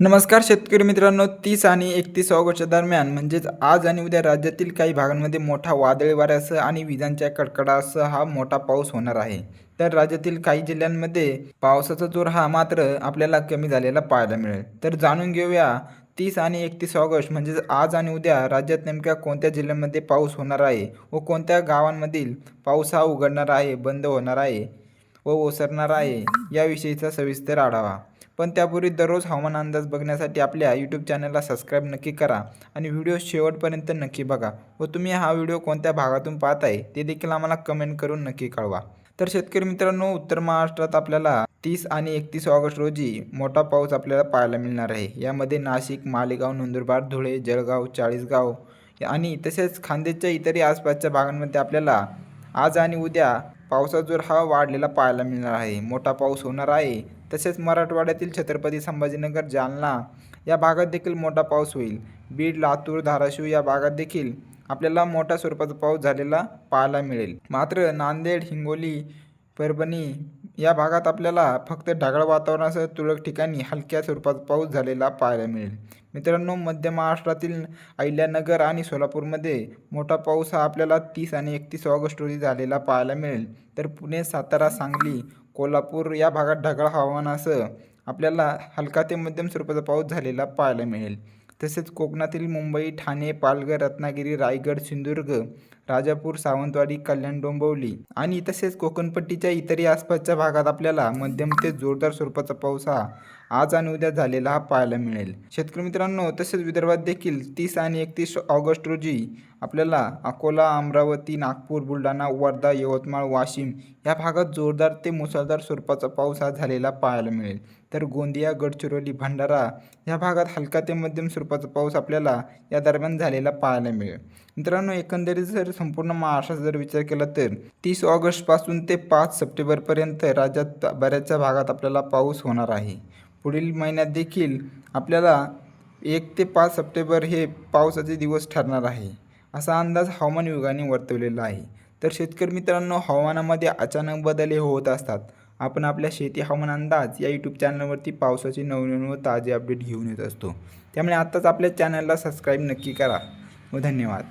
नमस्कार शेतकरी मित्रांनो तीस आणि एकतीस ऑगस्टच्या दरम्यान म्हणजेच आज आणि उद्या राज्यातील काही भागांमध्ये मोठा वादळी वाऱ्यासह आणि विजांच्या कडकडासह हा मोठा पाऊस होणार आहे. तर राज्यातील काही जिल्ह्यांमध्ये पावसाचा जोर हा मात्र आपल्याला कमी झालेला पाहायला मिळेल. तर जाणून घेऊया तीस आणि एकतीस ऑगस्ट म्हणजेच आज आणि उद्या राज्यात नेमक्या कोणत्या जिल्ह्यांमध्ये पाऊस होणार आहे व कोणत्या गावांमधील पाऊस हा उघडणार आहे बंद होणार आहे व ओसरणार आहे याविषयीचा सविस्तर आढावा. पण त्यापूर्वी दररोज हवामान अंदाज बघण्यासाठी आपल्या यूट्यूब चॅनलला सबस्क्राईब नक्की करा आणि व्हिडिओ शेवटपर्यंत नक्की बघा व तुम्ही हा व्हिडिओ कोणत्या भागातून पाहत आहे ते देखील आम्हाला कमेंट करून नक्की कळवा. तर शेतकरी मित्रांनो उत्तर महाराष्ट्रात आपल्याला तीस आणि एकतीस ऑगस्ट रोजी मोठा पाऊस आपल्याला पाहायला मिळणार आहे. यामध्ये नाशिक मालेगाव नंदुरबार धुळे जळगाव चाळीसगाव आणि तसेच खांदेच्या इतरही आसपासच्या भागांमध्ये आपल्याला आज आणि उद्या पावसाचा जोर हा वाढलेला पाहायला मिळणार आहे. मोठा पाऊस होणार आहे. तसेच मराठवाड्यातील छत्रपती संभाजीनगर जालना या भागात देखील मोठा पाऊस होईल. बीड लातूर धाराशिव या भागात देखील आपल्याला मोठ्या स्वरूपाचा पाऊस झालेला पाहायला मिळेल. मात्र नांदेड हिंगोली परभणी या भागात आपल्याला फक्त ढगाळ वातावरणासह तुरळक ठिकाणी हलक्या स्वरूपाचा पाऊस झालेला पाहायला मिळेल. मित्रांनो मध्य महाराष्ट्रातील अहिल्यानगर आणि सोलापूरमध्ये मोठा पाऊस हा आपल्याला तीस आणि एकतीस ऑगस्ट रोजी झालेला पाहायला मिळेल. तर पुणे सातारा सांगली कोल्हापूर या भागात ढगाळ हवामानासह आपल्याला हलका ते मध्यम स्वरूपाचा पाऊस झालेला पाहायला मिळेल. तसेच कोकणातील मुंबई ठाणे पालघर रत्नागिरी रायगड सिंधुदुर्ग राजापूर सावंतवाडी कल्याण डोंबवली आणि तसेच कोकणपट्टीच्या इतरही आसपासच्या भागात आपल्याला मध्यम ते जोरदार स्वरूपाचा पाऊस हा आज आणि उद्या झालेला हा पाहायला मिळेल. शेतकरी मित्रांनो तसेच विदर्भात देखील तीस आणि एकतीस ऑगस्ट रोजी आपल्याला अकोला अमरावती नागपूर बुलढाणा वर्धा यवतमाळ वाशिम या भागात जोरदार ते मुसळधार स्वरूपाचा पाऊस हा झालेला पाहायला मिळेल. तर गोंदिया गडचिरोली भंडारा या भागात हलका ते मध्यम स्वरूपाचा पाऊस आपल्याला या दरम्यान झालेला पाहायला मिळेल. मित्रांनो एकंदरीत जर संपूर्ण महाराष्ट्रात जर विचार केला तर तीस ऑगस्टपासून ते पाच सप्टेंबरपर्यंत राज्यात बऱ्याचशा भागात आपल्याला पाऊस होणार आहे. पुढील महिन्यात देखील आपल्याला एक ते पाच सप्टेंबर हे पावसाचे दिवस ठरणार आहे. असा अंदाज हवामान विभागाने वर्तवलेला आहे. तर शेतकरी मित्रांनो हवामानामध्ये अचानक बदल हे होत असतात. आपण आपल्या शेती हवामान अंदाज या यूट्यूब चॅनलवरती पावसाचे नवनवीन व ताजे अपडेट घेऊन येत असतो. त्यामुळे आत्ताच आपल्या चॅनलला सबस्क्राईब नक्की करा. व धन्यवाद.